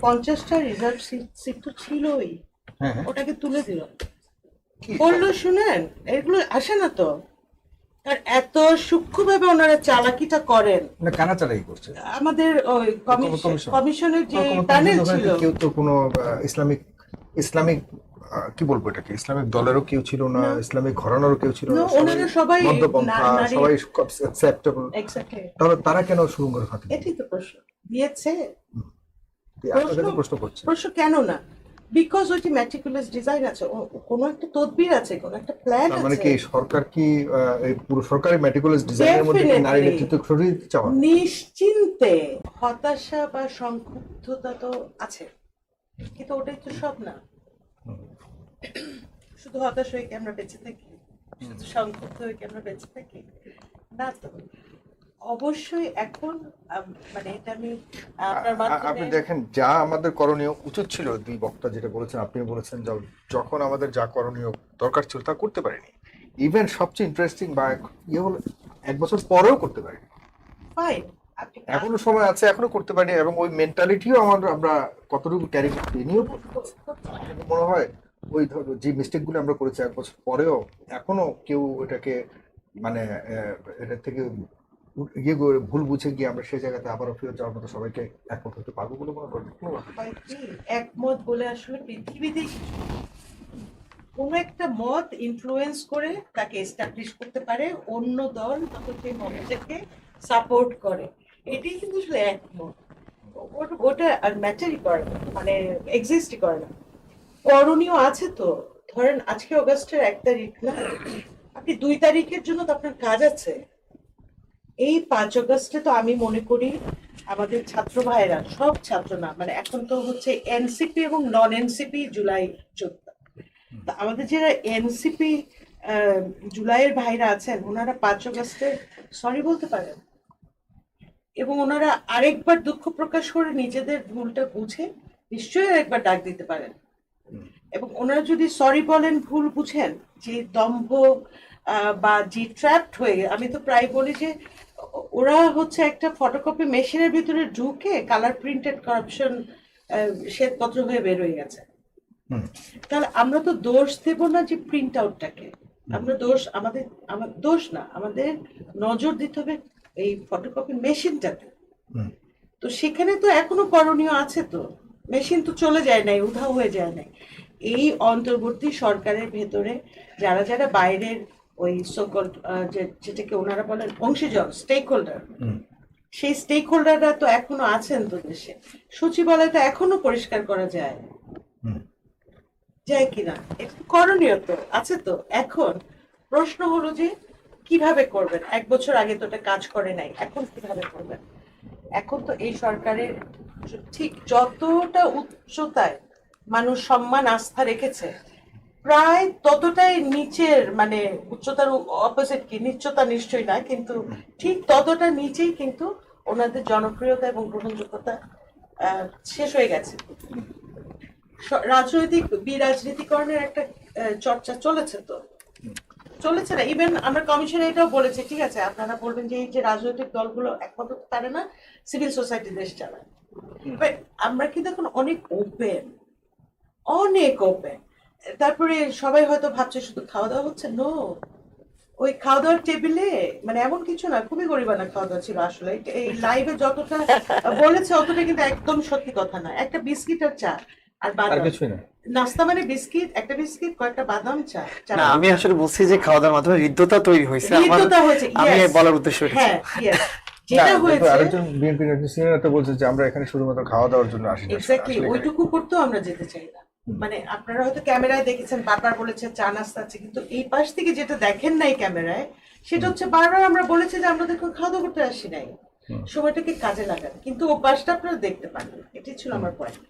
পঞ্চাশটা reserve seat তো ছিলই। হ্যাঁ হ্যাঁ। ওটাকে তুলে দিল? বলল শুনেন এগুলো আসে না তো? আর এত সূক্ষ্মভাবে ওনারা চালাকিটা করেন। না কানা চালাই করছে? আমাদের ওই কমিশন- কমিশন। কমিশনের যে প্যানেল ছিল। কেউ তো কোনো ইসলামিক ইসলামিক কি বলব এটাকে? ইসলামিক দলেরও কেউ ছিল না। ইসলামিক ঘরানারও কেউ ছিল না ওনারা সবাই সবাই অ্যাকসেপ্টেবল তাহলে তারা কেন সুরঙ্গের ফাঁকি এটাই তো প্রশ্ন। দিয়েছে। প্রশ্ন করছে। প্রশ্ন কেন না? বিকজ ওই যে ম্যাট্রিকুলাস ডিজাইন আছে কোনো একটা তদবির আছে কোনো একটা প্ল্যান মানে কি সরকার কি এই পুরো সরকারি মেটিকুলাস ডিজাইনের মধ্যে নারী নেতৃত্ব সরিয়ে দিতে চাওয়া? নিশ্চিন্তে হতাশা বা সংক্ষুব্ধতা তো আছে কিন্তু ওটাই তো সব না। শুধু হতাশ হয়ে কি আমরা বেঁচে থাকি? শুধু সংক্ষুব্ধ হয়ে কি আমরা বেঁচে থাকি? না তো। অবশ্যই এখন মানে এটা আমি আপনি দেখেন যা আমাদের করণীয় উচিত ছিল দুই বক্তা যেটা বলেছেন আপনি বলেছেন যে যখন আমাদের যা করণীয় দরকার ছিল তা করতে পারিনি। ইভেন সবচেয়ে ইন্টারেস্টিং বা ইয়ে হলো এক বছর পরেও করতে পারিনি। ফাইন এখনও সময় আছে এখনও করতে পারিনি এবং ওই মেন্টালিটিও আমাদের আমরা কতটুকু ক্যারি করতে নিয়েও মনে হয় ওই ধরো যে মিস্টেকগুলো আমরা করেছি এক বছর পরেও এখনও কেউ এটাকে মানে এটা থেকে ইয়ে ভুল বুঝে গিয়ে আমরা সেই জায়গাতে আবারও ফেরত যাওয়ার মতো সবাইকে একমত হতে পারব বলে মনে করেন একমত বলে আসলে পৃথিবীতে কোনো একটা মত ইনফ্লুয়েন্স করে তাকে এস্টাবলিশ করতে পারে, অন্য দল তখন সেই মতটাকে সাপোর্ট করে। এটাই কিন্তু আসলে একমত। ওটা আর ম্যাটারই করে না মানে এক্সিস্টই করে না। করণীয় আছে তো। ধরেন আজকে অগস্টের এক তারিখ না? আপনি দুই তারিখের জন্য তো আপনার কাজ আছে। এই পাঁচ অগস্টে তো আমি মনে করি আমাদের ছাত্র ভাইরা সব ছাত্র না মানে এখন তো হচ্ছে এনসিপি এবং নন এনসিপি জুলাই চোদ্দ আমাদের যারা এনসিপি জুলাইয়ের ভাইরা আছেন, ওনারা পাঁচ অগস্টে সরি বলতে পারেন, এবং ওনারা আরেকবার দুঃখ প্রকাশ করে নিজেদের ভুলটা বুঝে নিশ্চয়ই আরেকবার ডাক দিতে পারেন। এবং ওনারা যদি সরি বলেন, ভুল বুঝেন, যে দম্ভ বা যে ট্র্যাপড হয়ে, আমি তো প্রায় বলি যে ওরা হচ্ছে একটা ফটোকপি মেশিনের ভিতরে ঢুকে কালার প্রিন্টেড করাপশন শ্বেতপত্র হয়ে বের হয়ে গেছে। তাহলে আমরা তো দোষ দেব না যে প্রিন্ট আউটটাকে আমরা দোষ আমাদের আমার দোষ না আমাদের নজর দিতে হবে এই ফটোকপি মেশিনটাতে তো সেখানে তো এখনও করণীয় আছে তো। মেশিন তো চলে যায় নাই উধাও হয়ে যায় নাই। এই অন্তর্বর্তী সরকারের ভেতরে যারা যারা বাইরের ওই সকল যেটাকে ওনারা বলেন অংশীজন স্টেক হোল্ডার সেই স্টেক হোল্ডাররা তো এখনও আছেন তো দেশে। সচিবালয়টা এখনও পরিষ্কার করা যায়। যায় কিনা? এটা করণীয় তো আছে তো। এখন প্রশ্ন হলো যে কীভাবে করবেন? এক বছর আগে তো এটা কাজ করে নাই এখন কীভাবে করবেন? এখন তো এই সরকারের ঠিক যতটা উচ্চতায় মানুষ সম্মান আস্থা রেখেছে প্রায় ততটাই নিচের মানে উচ্চতার অপোজিট কি নিচ্চতা নিশ্চয়ই না কিন্তু ঠিক ততটা নিচেই কিন্তু ওনাদের জনপ্রিয়তা এবং গ্রহণযোগ্যতা শেষ হয়ে গেছে। রাজনৈতিক বিরাজনীতিকরণের একটা চর্চা চলেছে তো? চলেছে না? ইভেন আমরা কমিশনে এটাও বলেছি ঠিক আছে? আপনারা বলবেন যে এই যে রাজনৈতিক দলগুলো একমাত্র পারে না সিভিল সোসাইটি দেশ চালায়। আমরা কিন্তু এখন অনেক ওপেন অনেক ওপেন তারপরে সবাই হয়তো ভাবছে শুধু খাওয়া দাওয়া হচ্ছে? নো ওই খাওয়া দাওয়ার টেবিলে মানে এমন কিছু না খুবই গরিবানা খাওয়া দাওয়া ছিল আসলে। এই- লাইভে যতটা বলেছে অতটা কিন্তু একদম সত্যি কথা না। একটা বিস্কিট আর চা। আর বাদাম। নাস্তা মানে বিস্কিট একটা বিস্কিট কয়েকটা বাদাম চা চা। না আমি আসলে বলছি যে খাওয়া দাওয়ার মাধ্যমে হৃদ্যতা তৈরি হয়েছে। আমার হৃদ্যতা হয়েছে, আমি বলার উদ্দেশ্য হ্যাঁ যেটা হয়েছে আরেকজন বিএনপি সিনিয়র নেতা বলছে যে আমরা এখানে শুধুমাত্র খাওয়া দাওয়ার জন্য আসি এক্স্যাক্টলি ওইটুকু করতেও আমরা যেতে চাই না। মানে আপনারা হয়তো ক্যামেরায় দেখেছেন বারবার বলেছে চা নাস্তা আছে কিন্তু এই পাশ থেকে যেটা দেখেন নাই ক্যামেরায় সেটা হচ্ছে বারবার আমরা বলেছি যে আমরা দেখো খাওয়া দাওয়া করতে আসি নাই। সময়টাকে কাজে লাগান। কিন্তু ও পাশটা আপনারা দেখতে পারেন এটি ছিল আমার পয়েন্ট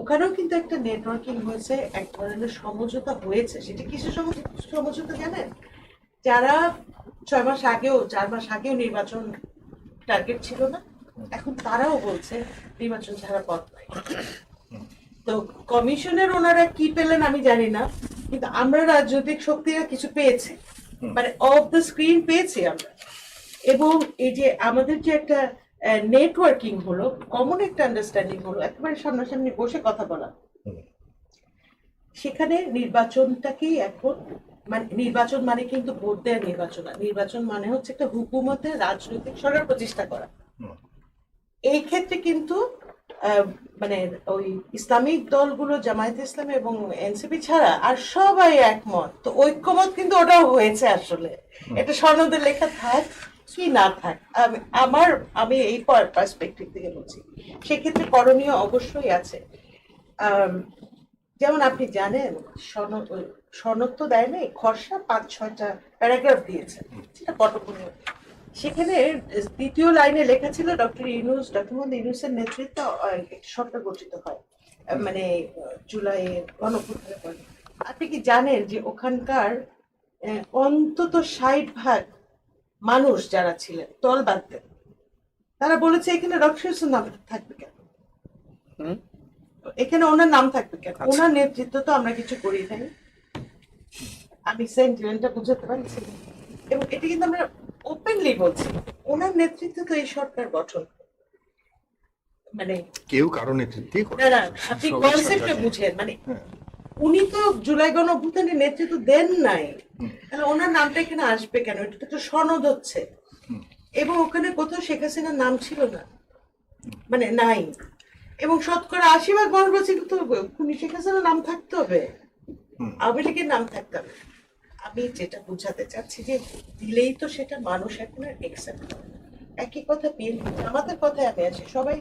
ওখানেও কিন্তু একটা নেটওয়ার্কিং হয়েছে এক ধরনের সমঝোতা হয়েছে। সেটা কিসের সমঝোতা সমঝোতা জানেন? যারা ছয় মাস আগেও চার মাস আগেও নির্বাচন টার্গেট ছিল না এখন তারাও বলছে নির্বাচন ছাড়া পথ নাই। তো কমিশনের ওনারা কি পেলেন আমি জানি না কিন্তু আমরা রাজনৈতিক শক্তিরা কিছু পেয়েছি। মানে অফ দ্য স্ক্রিন পেয়েছি আমরা। এবং এই যে আমাদের যে একটা নেটওয়ার্কিং হলো কমন একটা আন্ডারস্ট্যান্ডিং হলো একেবারে সামনাসামনি বসে কথা বলা। সেখানে নির্বাচনটাকেই এখন মানে নির্বাচন মানে কিন্তু ভোট দেওয়ার নির্বাচন না। নির্বাচন মানে হচ্ছে একটা হুকুমতের রাজনৈতিক সরকার প্রতিষ্ঠা করা। এই ক্ষেত্রে কিন্তু মানে ওই ইসলামিক দলগুলো জামায়াত ইসলাম এবং এনসিপি ছাড়া আর সবাই একমত। তো ঐক্যমত কিন্তু ওটাও হয়েছে আসলে। এটা সনদে লেখা থাক কি না থাক আমি- আমার আমি এই পার্সপেক্টিভ থেকে বলছি। সেক্ষেত্রে করণীয় অবশ্যই আছে। যেমন আপনি জানেন সনদ ওই- সনদ তো দেয় নাই খসড়া পাঁচ ছয়টা প্যারাগ্রাফ দিয়েছে। সেটা পটভূমি সেখানে দ্বিতীয় লাইনে লেখা ছিল ডক্টর ইউনুস ডক্টর মোহাম্মদ ইউনুসের নেতৃত্বে একটি সরকার গঠিত হয় মানে আহ, জুলাইয়ে গণপ্রধানের পরে। আপনি কি জানেন যে ওখানকার অন্তত ষাট ভাগ মানুষ যারা ছিলেন দল বাদ দেন তারা বলেছে এখানে ডক্টর নাম থাকবে কেন? হুম। এখানে ওনার নাম থাকবে কেন? আচ্ছা। ওনার নেতৃত্ব তো আমরা কিছু করি নাই। আমি সেন্টিমেন্টটা বুঝাতে পারছি এবং এটা কিন্তু আমরা ওপেনলি বলছি ওনার নেতৃত্বে তো এই সরকার গঠন। মানে কেউ কারও নেতৃত্বেই করে না না আপনি সবাই কনসেপ্টে সরকার। বুঝেন মানে হ্যাঁ। উনি তো জুলাই গণ অভ্যুত্থানের নেতৃত্ব দেন নাই। তাহলে ওনার নামটা এখানে আসবে কেন? এটা তো সনদ হচ্ছে। এবং ওখানে কোথাও শেখ হাসিনার নাম ছিল না। মানে নাই। এবং শতকরা আশি ভাগ মানুষ বলছে কিন্তু খুনি শেখ হাসিনার নাম থাকতে হবে। আওয়ামী লীগের নাম থাকতে হবে। আমি যেটা বুঝাতে চাচ্ছি যে দিলেই তো সেটা মানুষ এখন আর একসেপ্ট করে না। একই কথা বিএনপি আমাদের কথায় আমি আছি সবাই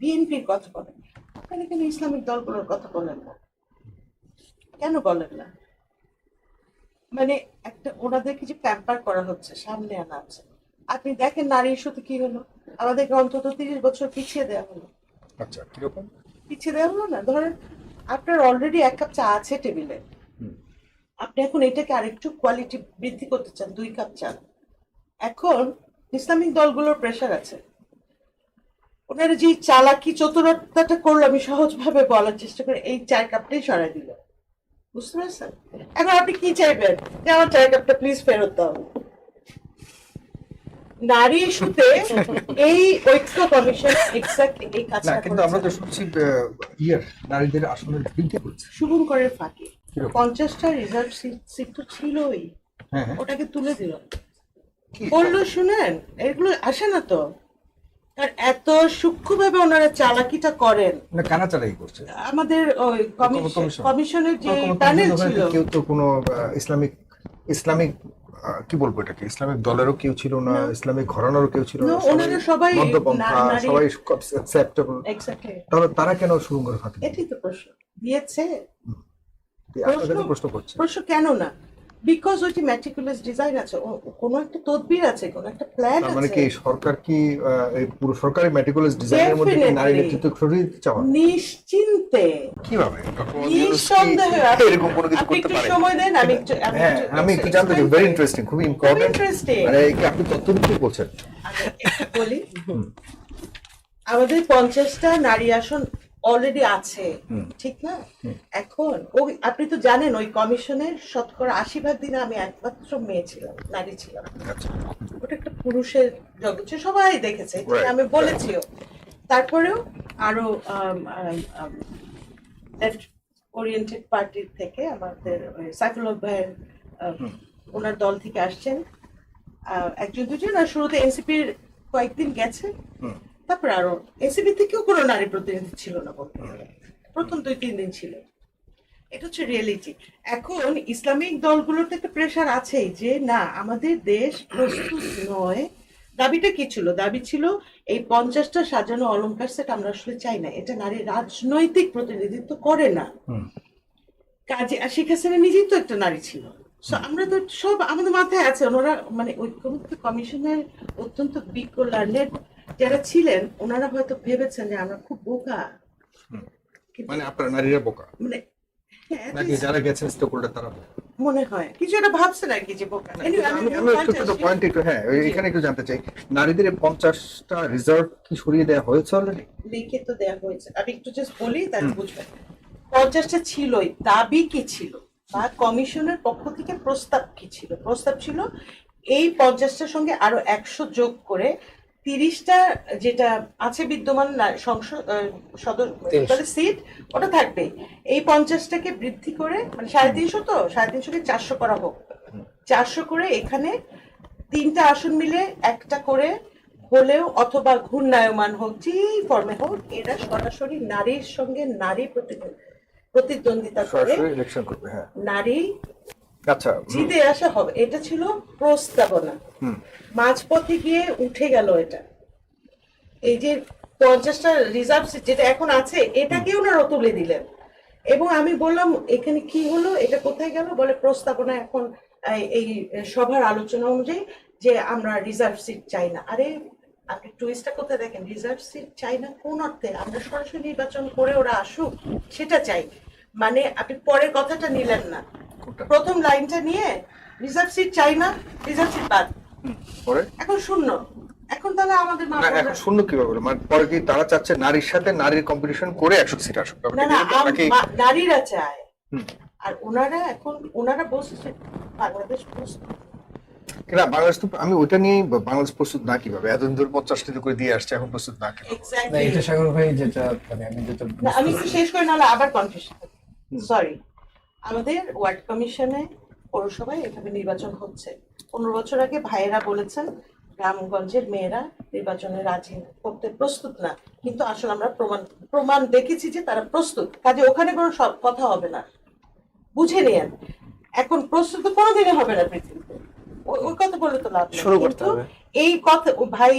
বিএনপির কথা বলেন। আপনারা কেন ইসলামিক দলগুলোর কথা বলেন না? কেন বলেন না? মানে একটা ওনাদেরকে যে প্যাম্পার করা হচ্ছে সামনে আনা আছে আপনি দেখেন নারী ইস্যুতে কি হলো? আমাদেরকে অন্তত তিরিশ বছর পিছিয়ে দেওয়া হলো। আচ্ছা কীরকম? পিছিয়ে দেওয়া হলো না? ধরেন আপনার অলরেডি এক কাপ চা আছে টেবিলে। আপনি এখন এটাকে আরেকটু কোয়ালিটি বৃদ্ধি করতে চান দুই কাপ চা। এখন ইসলামিক দলগুলোর প্রেশার আছে। ওনারা যে চালাকি চতুরতাটা করল আমি সহজভাবে বলার চেষ্টা করে এই চার কাপটাই সরাই দিল। বুঝতে পারছেন? এখন আপনি কি চাইবেন? যে আমার চার কাপটা প্লিজ ফেরত দাও। নারী ইস্যুতে এই ঐক্য কমিশন এক্স্যাক্টলি এই কাজটা কিন্তু আমরা তো শুনছি ইয়ের নারীদের আসনের বৃদ্ধি করছে। শুভঙ্করের ফাঁকে? পঞ্চাশটা রিজার্ভ সিট তো ছিলই। হ্যাঁ হ্যাঁ। ওটাকে তুলে দিল? বলল শুনেন এগুলো আসে না তো? আর এত সূক্ষ্মভাবে ওনারা চালাকিটা করেন। না কানা চালাই করছে? আমাদের ওই কমিশন- কমিশন। কমিশনের যে প্যানেল ছিল। কেউ তো কোনো ইসলামিক ইসলামিক কি বলব এটাকে? ইসলামিক দলেরও কেউ ছিল না। ইসলামিক ঘরানারও কেউ ছিল না ওনারা সবাই সবাই অ্যাকসেপ্টেবল তাহলে তারা কেন শুরু করে এটাই তো প্রশ্ন। দিয়েছে। প্রশ্ন করছে। প্রশ্ন কেন না? বিকজ ওই যে ডিজাইন আছে কোনো একটা তদবির আছে কোনো একটা প্ল্যান মানে কি সরকার কি এই পুরো সরকারি মেটিকুলাস ডিজাইনের মধ্যে নারী নেতৃত্ব সরিয়ে দিতে চাওয়া? নিশ্চিন্তে। কীভাবে? ডক্টর মোহাম্মদ ইউনূস কি নিঃসন্দেহে এরকম কোনো কিছু করতে পারে সময় দেন আমি একটু হ্যাঁ আমি একটু জানতে চাই ভেরি ইন্টারেস্টিং খুবই ইম্পর্টেন্ট. মানে কি আপনি বলছেন? বলি। আমাদের পঞ্চাশটা নারী আসন অলরেডি আছে ঠিক না? এখন ওই আপনি তো জানেন ওই কমিশনের শতকরা আশি ভাগ দিনে আমি একমাত্র মেয়ে ছিলাম নারী ছিলাম। আচ্ছা। ওটা একটা পুরুষের জগৎ সবাই দেখেছে আমি বলেছিও। তারপরেও আরও ওরিয়েন্টেড পার্টির থেকে আমাদের ওই ভাইয়ের ওনার দল থেকে আসছেন। একজন দুজন আর শুরুতে এনসিপির কয়েকদিন গেছে। তারপর আরও এনসিপি থেকেও কোনো নারী প্রতিনিধি ছিল না বলতে গেলে প্রথম দুই তিন দিন ছিল। এটা হচ্ছে রিয়েলিটি এখন ইসলামিক দলগুলোর একটা প্রেশার আছেই যে না আমাদের দেশ প্রস্তুত নয়। দাবিটা কি ছিল? দাবি ছিল এই পঞ্চাশটা সাজানো অলংকার সেট আমরা আসলে চাই না। এটা নারী রাজনৈতিক প্রতিনিধিত্ব করে না। কাজে আর শেখ হাসিনা নিজেই তো একটা নারী ছিল। আমরা তো সব আমাদের মাথায় আছে ওনারা মানে ঐক্যমত্য কমিশনের অত্যন্ত বিজ্ঞ লার্নেড যারা ছিলেন ওনারা হয়তো ভেবেছেন যে আমরা খুব বোকা। মানে আপনার নারীরা বোকা? মানে হ্যাঁ, নাকি যারা গেছেন স্টেকহোল্ডার তারা মনে হয়। কিছু একটা ভাবছেন আর কি যে বোকা। Anyway, আমি আমি আমি মূল একটু point ছোট আসি। পয়েন্ট একটু হ্যাঁ এখানে একটু জানতে চাই। নারীদের পঞ্চাশটা রিজার্ভ কি সরিয়ে দেওয়া হয়েছে অলরেডি লিখে তো দেওয়া হয়েছে। আমি একটু জাস্ট বলি তাহলে বুঝবেন। পঞ্চাশটা ছিলই দাবি কি ছিল? বা কমিশনের পক্ষ থেকে প্রস্তাব কি ছিল? প্রস্তাব ছিল এই পঞ্চাশটার সঙ্গে আরও একশো যোগ করে তিরিশটা যেটা আছে বিদ্যমান সংসদ সদর সিট ওটা থাকবে। এই পঞ্চাশটাকে বৃদ্ধি করে মানে সাড়ে তিনশো তো সাড়ে তিনশোকে চারশো করা হোক। চারশো করে এখানে তিনটা আসন মিলে একটা করে হলেও অথবা ঘূর্ণায়মান হোক যেই ফর্মে হোক এরা সরাসরি নারীর সঙ্গে নারী প্রতিদ্বন্দ্ব- প্রতিদ্বন্দ্বিতা করে হ্যাঁ। নারী আচ্ছা জিতে আসা হবে। এটা ছিল প্রস্তাবনা। মাঝপথে গিয়ে উঠে গেল এটা। এই যে পঞ্চাশটা রিজার্ভ সিট যেটা এখন আছে এটাকে ওনারা তুলে দিলেন। এবং আমি বললাম এখানে কি হলো? এটা কোথায় গেল? বলে প্রস্তাবনা এখন এই- সভার আলোচনা অনুযায়ী যে আমরা রিজার্ভ সিট চাই না। আরে আপনি টুইস্টটা কোথায় দেখেন? রিজার্ভ সিট চাই না কোন অর্থে? আমরা সরাসরি নির্বাচন করে ওরা আসুক সেটা চাই। মানে আপনি পরের কথাটা নিলেন না? প্রথম লাইনটা নিয়ে রিজার্ভ সিট চাই না রিজার্ভ সিট বাদ। পরে? এখন শূন্য। এখন তাহলে আমাদের না এখন শূন্য কীভাবে হলো? মানে পরে কি তারা চাচ্ছে নারীর সাথে নারীর কম্পিটিশন করে একশো সিট আসুক? না না নারীরা চায়। আর ওনারা এখন ওনারা বলছে বাংলাদেশ প্রস্তুত। না বাংলাদেশ তো আমি ওইটা নিয়ে বাংলাদেশ প্রস্তুত না কীভাবে? এতদিন ধরে পঞ্চাশটি করে দিয়ে আসছে এখন প্রস্তুত না কীভাবে? এটা সাগর ভাই যেটা মানে আমি যেটা আমি শেষ করে নাহলে আবার কনফিউশন সরি আমাদের ওয়ার্ড কমিশনে পৌরসভায় এভাবে নির্বাচন হচ্ছে। পনেরো বছর আগে ভাইয়েরা বলেছেন, গ্রামগঞ্জের মেয়েরা নির্বাচনে রাজি করতে প্রস্তুত না। কিন্তু আসলে আমরা প্রমাণ প্রমাণ দেখেছি যে তারা প্রস্তুত। কাজে ওখানে কোনো কথা হবে না। বুঝে নেন এখন প্রস্তুত কোনোদিনই হবে না পৃথিবীতে। ওই- কথা বলে তো লাভ শুরু করতে কিন্তু হবে। এই কথা ভাই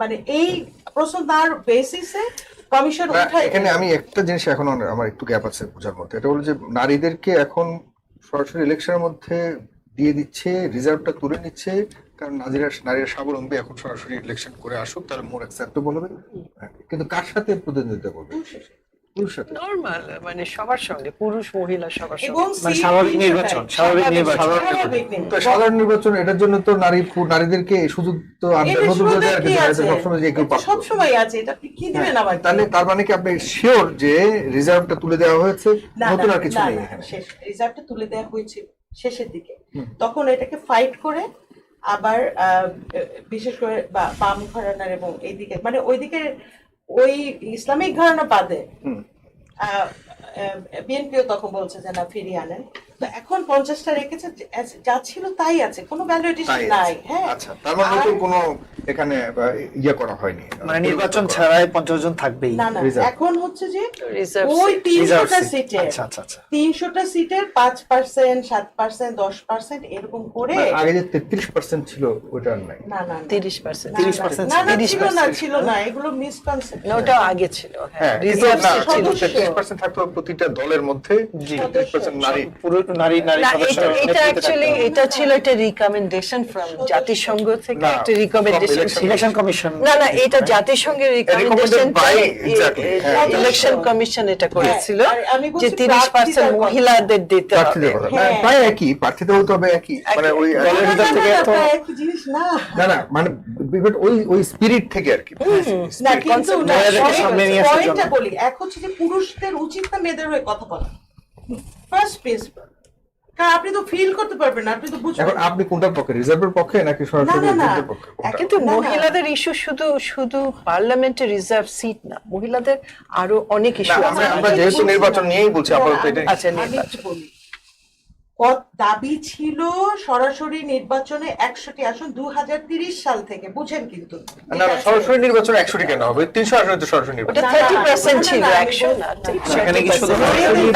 মানে এই প্রশ্ন তার বেসিসে কমিশন উঠায় এখানে আমি একটা জিনিস এখন আমার একটু গ্যাপ আছে বোঝার মধ্যে। এটা হলো যে নারীদেরকে এখন সরাসরি ইলেকশনের মধ্যে দিয়ে দিচ্ছে রিজার্ভটা তুলে নিচ্ছে। কারণ নারীরা নারীরা স্বাবলম্বী এখন সরাসরি ইলেকশন করে আসুক তাহলে মোর অ্যাকসেপ্টেবল হবে। হ্যাঁ, কিন্তু কার সাথে প্রতিদ্বন্দ্বিতা করবে? নর্মাল মানে সবার সঙ্গে পুরুষ মহিলা সবার সঙ্গে। মানে স্বাভাবিক নির্বাচন, স্বাভাবিক নির্বাচন। স্বাভাবিক তো নির্বাচন। সাধারণ নির্বাচন এটার জন্য তো নারী নারীদেরকে সুযোগ তো সবসময় আছে এটা কি দিবেন হ্যাঁ, আবার? তাহলে তার মানে কি আপনি শিওর যে রিজার্ভটা তুলে দেওয়া হয়েছে? নতুন আর কিছু নেই রিজার্ভটা তুলে দেওয়া হয়েছিল শেষের দিকে। তখন এটাকে ফাইট করে আবার আহ, বিশেষ করে বা- বাম ঘরানার এবং এইদিকে মানে ওইদিকে ওই ইসলামিক ঘরানা বাদে। বিএনপিও তখন বলছে যে না ফিরিয়ে আনেন তো এখন পঞ্চাশটা রেখেছে যা ছিল তাই আছে কোনো ভ্যালু এডিশন নাই হ্যাঁ। আচ্ছা তার মানে নতুন কোনো এখানে ইয়ে করা হয়নি। মানে নির্বাচন ছাড়াই পঞ্চাশ জন থাকবেই। না না এখন হচ্ছে যে ওই তিনশোটা সিটে আচ্ছা আচ্ছা আচ্ছা। তিনশোটা সিটের পাঁচ পার্সেন্ট সাত পার্সেন্ট দশ পার্সেন্ট এরকম করে মানে আগে যে তেত্রিশ পার্সেন্ট ছিল ওটা নাই। না না। তিরিশ পার্সেন্ট না, 30% না, না, ছিল। ছিল না ছিল না এগুলো মিসকনসেপ্ট না ওটাও আগে ছিল হ্যাঁ। হ্যাঁ রিজার্ভ না সদস্য। তেত্রিশ পার্সেন্ট থাকতো প্রতিটা দলের মধ্যে জি। তেত্রিশ পার্সেন্ট নারী। পুরো নারী নারী সদস্য এটা অ্যাকচুয়ালি এটা ছিল একটা রিকমেন্ডেশন ফ্রম জাতিসংঘ থেকে একটা রিকমেন্ডেশন ইলেকশন কমিশন না না এটা জাতিসংঘের রিকমেন্ডেশন হ্যাঁ। ইলেকশন কমিশন এটা করেছিল যে তিরিশ পার্সেন্ট প্রার্থীদের কথা। মহিলাদের দিতে হবে। না, হ্যাঁ। প্রায় একই প্রার্থীতে হতে হবে একই। মানে ওই দলের ভিতর থেকে তো- না, না। না না মানে ওই ওই স্পিরিট থেকে আর কি। না কিন্তু না সামনে নিয়ে আসার পয়েন্টটা বলি এক হচ্ছে যে পুরুষদের উচিত না মেয়েদের হয়ে কথা বলা। ফার্স্ট প্রিন্সিপাল কারণ আপনি তো ফিল করতে পারবেন না আপনি তো বুঝবেন। এখন আপনি কোনটার পক্ষে রিজার্ভের পক্ষে নাকি সরাসরি পক্ষে? কিন্তু। মহিলাদের ইস্যু শুধু শুধু পার্লামেন্টে রিজার্ভ সিট না মহিলাদের আরও অনেক ইস্যু আমরা আছে। আমরা যেহেতু নির্বাচন নিয়েই বলছি আপাতত এটা আচ্ছা, নির্বাচন। দাবি ছিল সরাসরি নির্বাচনে একশোটি আসন দু সাল থেকে বুঝেন কিন্তু। সরাসরি নির্বাচন একশোটি কেন হবে? তিনশো আসনে তো সরাসরি নির্বাচন।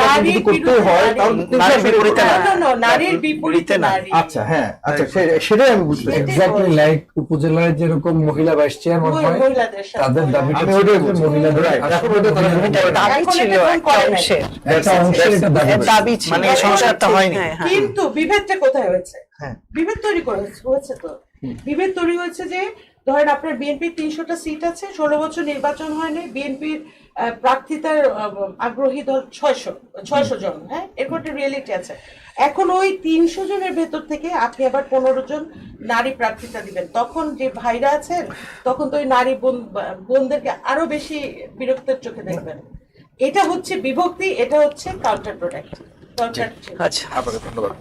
নারীর করতে হয় বিপরীতে আচ্ছা হ্যাঁ আচ্ছা সেটাই আমি বুঝতে এক্স্যাক্টলি লাইক উপজেলায় যেরকম মহিলা ভাইস চেয়ারম্যান হয় তাদের। মহিলাদের। দাবি ছিল একটা অংশের। দাবি ছিল। মানে হয়নি। হ্যাঁ, হ্যাঁ। কিন্তু বিভেদটা কোথায় হয়েছে? হ্যাঁ। বিভেদ তৈরি হয়েছে তো। বিভেদ তৈরি হয়েছে যে ধরেন আপনার বিএনপির তিনশোটা সিট আছে ষোলো বছর নির্বাচন হয়নি বিএনপির প্রার্থিতার আগ্রহী দল ছয়শো ছয়শো জন হ্যাঁ? এরকম একটা রিয়েলিটি আছে। এখন ওই তিনশো জনের ভেতর থেকে আপনি আবার পনেরো জন নারী প্রার্থিতা দিবেন। তখন যে ভাইরা আছেন তখন তো ওই নারী বোন বোনদেরকে আরও বেশি বিরক্তের চোখে দেখবেন। এটা হচ্ছে বিভক্তি এটা হচ্ছে কাউন্টার প্রোডাক্ট আচ্ছা।, আচ্ছা। আপনাকে ধন্যবাদ।